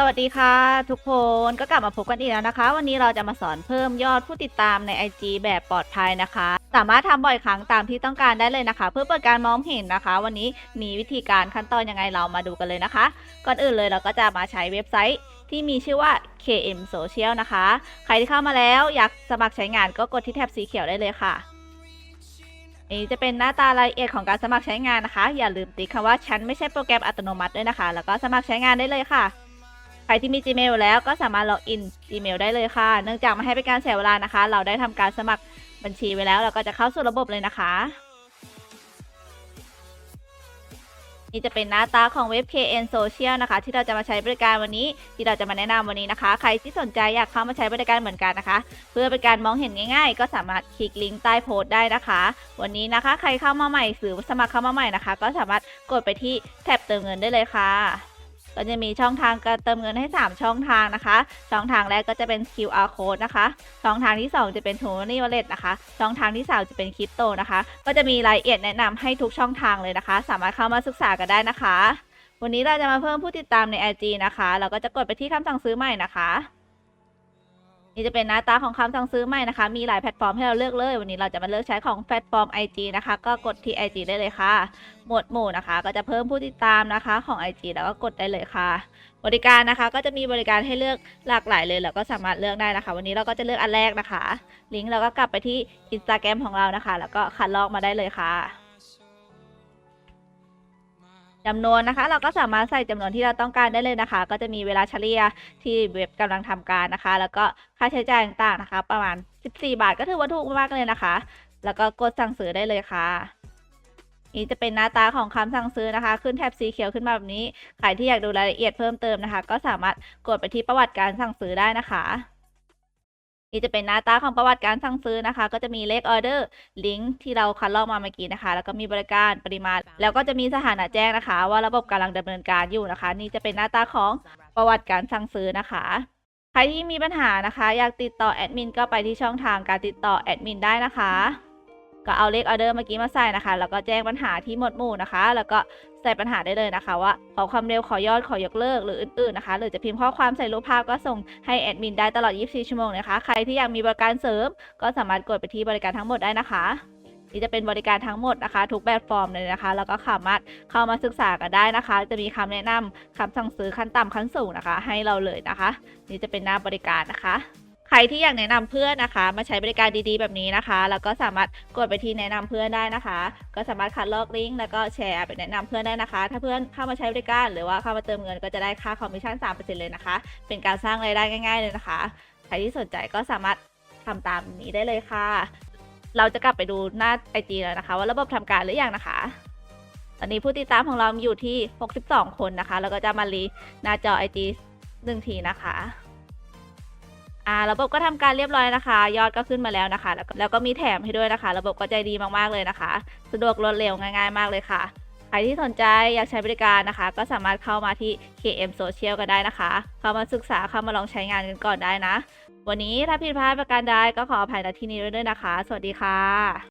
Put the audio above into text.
สวัสดีค่ะทุกคนก็กลับมาพบกันอีกแล้วนะคะ วันนี้เราจะมาสอนเพิ่มยอดผู้ติดตามใน IG แบบปลอดภัยนะคะ สามารถทำบ่อยครั้งตามที่ต้องการได้เลยนะคะ เพื่อเปิดการมองเห็นนะคะ วันนี้มีวิธีการขั้นตอนยังไงเรามาดูกันเลยนะคะ ก่อนอื่นเลยเราก็จะมาใช้เว็บไซต์ที่มีชื่อว่า KM Social นะคะ ใครที่เข้ามาแล้วอยากสมัครใช้งานก็กดที่แท็บสีเขียวได้เลยค่ะนี่จะเป็นหน้าตารายละเอียดของการสมัครใช้งานนะคะ อย่าลืมติ๊กคำว่าฉันไม่ใช่โปรแกรมอัตโนมัติด้วยนะคะ แล้วก็สมัครใช้งานได้เลยค่ะ ใครที่มี Gmail แล้วก็สามารถล็อกอิน Gmail ได้เลยค่ะ เนื่องจากไม่ให้เป็นการเสียเวลานะคะ เราได้ทำการสมัครบัญชีไว้แล้วเราก็จะเข้าสู่ระบบเลยนะคะ นี่จะเป็นหน้าตาของเว็บ KN Social นะคะ ที่เราจะมาใช้บริการวันนี้ ที่เราจะมาแนะนำวันนี้นะคะ ใครที่สนใจอยากเข้ามาใช้บริการเหมือนกันนะคะ เพื่อเป็นการมองเห็นง่ายๆ ก็สามารถคลิกลิงก์ใต้โพสต์ได้นะคะ วันนี้นะคะ ใครเข้ามาใหม่หรือสมัครเข้ามาใหม่นะคะ ก็สามารถกดไปที่แท็บเติมเงินได้เลยค่ะ ก็จะมีช่องทางการเติมเงินให้ 3 ช่องทางนะคะ ช่องทางแรกก็จะเป็น QR code นะคะ ช่องทางที่ 2 จะเป็น t o n y Wallet นะคะ ช่องทางที่ 3 จะเป็นคริปโตนะคะ ก็จะมีรายละเอียดแนะนำให้ทุกช่องทางเลยนะคะ สามารถเข้ามาศึกษากันได้นะคะ วันนี้เราจะมาเพิ่มผู้ติดตามใน IG นะคะ เราก็จะกดไปที่คำสั่งซื้อใหม่นะคะ นี่จะเป็นหน้าตาของคำสั่งซื้อใหม่นะคะ มีหลายแพลตฟอร์มให้เราเลือกเลย วันนี้เราจะมาเลือกใช้ของแพลตฟอร์ม IG นะคะ ก็กดที่ IG ได้เลยค่ะ หมวดหมู่นะคะ ก็จะเพิ่มผู้ติดตามนะคะของ IG แล้วก็กดได้เลยค่ะ บริการนะคะก็จะมีบริการให้เลือกหลากหลายเลยแล้วก็สามารถเลือกได้นะคะ วันนี้เราก็จะเลือกอันแรกนะคะ ลิงก์เราก็กลับไปที่ Instagram ของเรานะคะ แล้วก็คัดลอกมาได้เลยค่ะ จำนวนนะคะ เราก็สามารถใส่จำนวนที่เราต้องการได้เลยนะคะ ก็จะมีเวลาเฉลี่ยที่เว็บกำลังทำการนะคะ แล้วก็ค่าใช้จ่ายต่างๆนะคะ ประมาณ 14 บาทก็ถือว่าถูกมากเลยนะคะ แล้วก็กดสั่งซื้อได้เลยค่ะนี่จะเป็นหน้าตาของคำสั่งซื้อนะคะ ขึ้นแถบสีเขียวขึ้นมาแบบนี้ ใครที่อยากดูรายละเอียดเพิ่มเติมนะคะ ก็สามารถกดไปที่ประวัติการสั่งซื้อได้นะคะ นี่จะเป็นหน้าตาของประวัติการสั่งซื้อนะคะ ก็จะมีเลขออเดอร์ลิงก์ที่เราคัดลอกมาเมื่อกี้นะคะ แล้วก็มีบริการปริมาณ แล้วก็จะมีสถานะแจ้งนะคะ ว่าระบบกำลังดำเนินการอยู่นะคะ นี่จะเป็นหน้าตาของประวัติการสั่งซื้อนะคะใครที่มีปัญหานะคะ อยากติดต่อแอดมินก็ไปที่ช่องทางการติดต่อแอดมินได้นะคะ ก็เอาเลขออเดอร์เมื่อกี้มาใส่นะคะ แล้วก็แจ้งปัญหาที่หมวดหมู่นะคะ แล้วก็ใส่ปัญหาได้เลยนะคะ ว่าขอความเร็วขอยอดขอยกเลิกหรืออื่นๆนะคะ หรือจะพิมพ์ข้อความใส่รูปภาพก็ส่งให้แอดมินได้ตลอด 24 ชั่วโมงนะคะ ใครที่อยากมีบริการเสริม ก็สามารถกดไปที่บริการทั้งหมดได้นะคะนี่จะเป็นบริการทั้งหมดนะคะ ทุกแบบฟอร์มเลยนะคะ แล้วก็สามารถเข้ามาศึกษากันได้นะคะ จะมีคำแนะนำคำสั่งซื้อขั้นต่ำขั้นสูงนะคะ ให้เราเลยนะคะ นี่จะเป็นหน้าบริการนะคะ ใครที่อยากแนะนำเพื่อนนะคะ มาใช้บริการดีๆแบบนี้นะคะ แล้วก็สามารถกดไปที่แนะนำเพื่อนได้นะคะ ก็สามารถคัดลอกลิงก์แล้วก็แชร์ไปแนะนำเพื่อนได้นะคะ ถ้าเพื่อนเข้ามาใช้บริการ หรือว่าเข้ามาเติมเงินก็จะได้ค่าคอมมิชชั่น 3%เลยนะคะ เป็นการสร้างรายได้ง่าย ๆเลยนะคะ ใครที่สนใจก็สามารถทำตามนี้ได้เลยค่ะ เราจะกลับไปดูหน้าไอจีแล้วนะคะ ว่าระบบทำการหรือยังนะคะตอนนี้ผู้ติดตามของเราอยู่ที่ 62 คนนะคะ แล้วก็จะมารีหน้าจอไอจีหนึ่งทีนะคะ อ่าระบบก็ทำการเรียบร้อยนะคะ ยอดก็ขึ้นมาแล้วนะคะ แล้วก็แล้วก็มีแถมให้ด้วยนะคะ ระบบก็ใจดีมากๆเลยนะคะ สะดวกรวดเร็วง่ายๆมากเลยค่ะใครที่สนใจอยากใช้บริการนะคะ ก็สามารถเข้ามาที่ KM Social ก็ได้นะคะ เข้ามาศึกษาเข้ามาลองใช้งานกันก่อนได้นะ วันนี้ถ้าผิดพลาดประการใดก็ขออภัยณที่นี้ด้วยนะคะ สวัสดีค่ะ